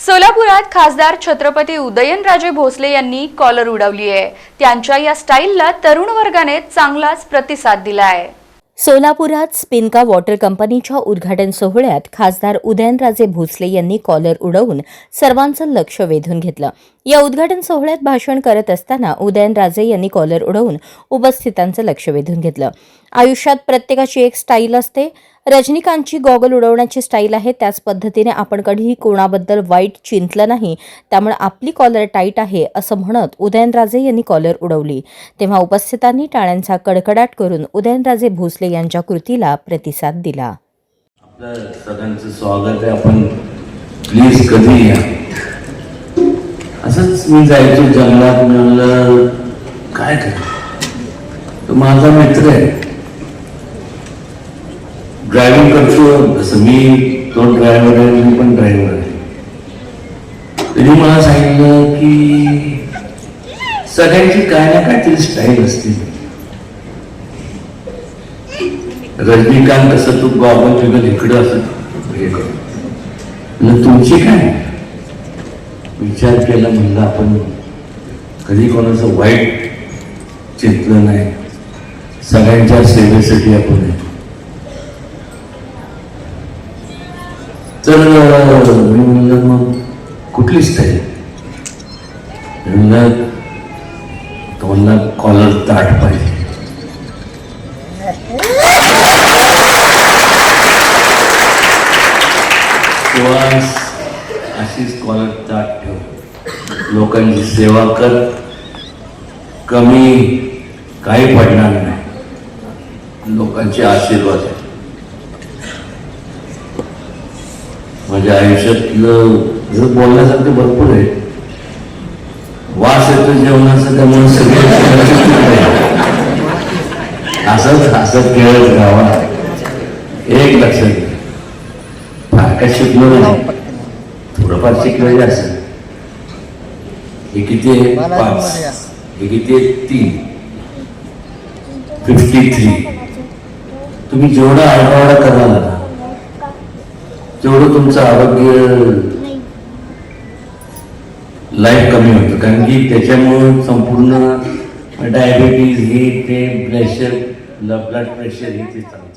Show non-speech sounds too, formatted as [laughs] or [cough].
सोलापुरात खासदार छत्रपती उदयनराजे भोसले यांनी कॉलर उडवली आहे. त्यांच्या या स्टाईलला तरुण वर्गाने चांगलाच प्रतिसाद दिला आहे सोलापुरात स्पिनका वॉटर कंपनीच्या उद्घाटन सोहळ्यात खासदार उदयनराजे भोसले यांनी कॉलर उडवून सर्वांचं लक्ष वेधून घेतलं. या उद्घाटन सोहळ्यात भाषण करत असताना उदयनराजे यांनी कॉलर उडवून उपस्थितांचं लक्ष वेधून घेतलं. आयुष्यात प्रत्येकाची एक स्टाईल असते. रजनीकांतची गॉगल उडवण्याची स्टाईल आहे त्याच पद्धतीने आपण कधीही कोणाबद्दल वाईट चिंतलं नाही त्यामुळे आपली कॉलर टाईट आहे असं म्हणत उदयनराजे यांनी कॉलर उडवली. तेव्हा उपस्थितांनी टाळ्यांचा कडकडाट करून उदयनराजे भोसले यांच्या कृतीला प्रतिसाद दिला. सगळ्यांचं स्वागत आहे आपण प्लीज कधी या? असंच मी जायचो जंगलात म्हणलं काय कर? माझा मित्र आहे. ड्रायव्हिंग करतो जसं मी तो ड्रायव्हर आहे मी पण ड्रायव्हर आहे. त्यांनी मला सांगितलं की सगळ्यांची काय ना काहीतरी स्टाईल असते. रजनीकांत कसं तू गॉगल बिगल इकडं असं हे कर. तुमची काय? विचार केला म्हणलं आपण कधी कोणाचं वाईट चिंतलं नाही. सगळ्यांच्या सेवेसाठी आपण तर मी म्हणलं मग कुठली स्टाईल म्हणलं तो म्हणला कॉलर ताट पाहिजे. किंवा अशीच कॉलर ताट ठेव. लोकांची सेवा कर. कमी काही पडणार नाही. लोकांचे आशीर्वाद माझ्या आयुष्यातलं जर बोलण्यासारखं भरपूर आहे. वास येतो जेवणाचं त्यामुळे सगळे [laughs] असंच हसत खेळत गावा एक लक्षात घ्या. फार काय शिकलो नाही. थोडंफार शिकलेलं असेल. हे किती आहे? पाच. हे किती आहे? तीन. फिफ्टी थ्री तुम्ही जेवढा आरडाओरडा कराल ना तेवढं तुमचं आरोग्य लाईफ कमी होतं. कारण की त्याच्यामुळं संपूर्ण डायबिटीज हे ते प्रेशर ब्लड प्रेशर हे ते चालू.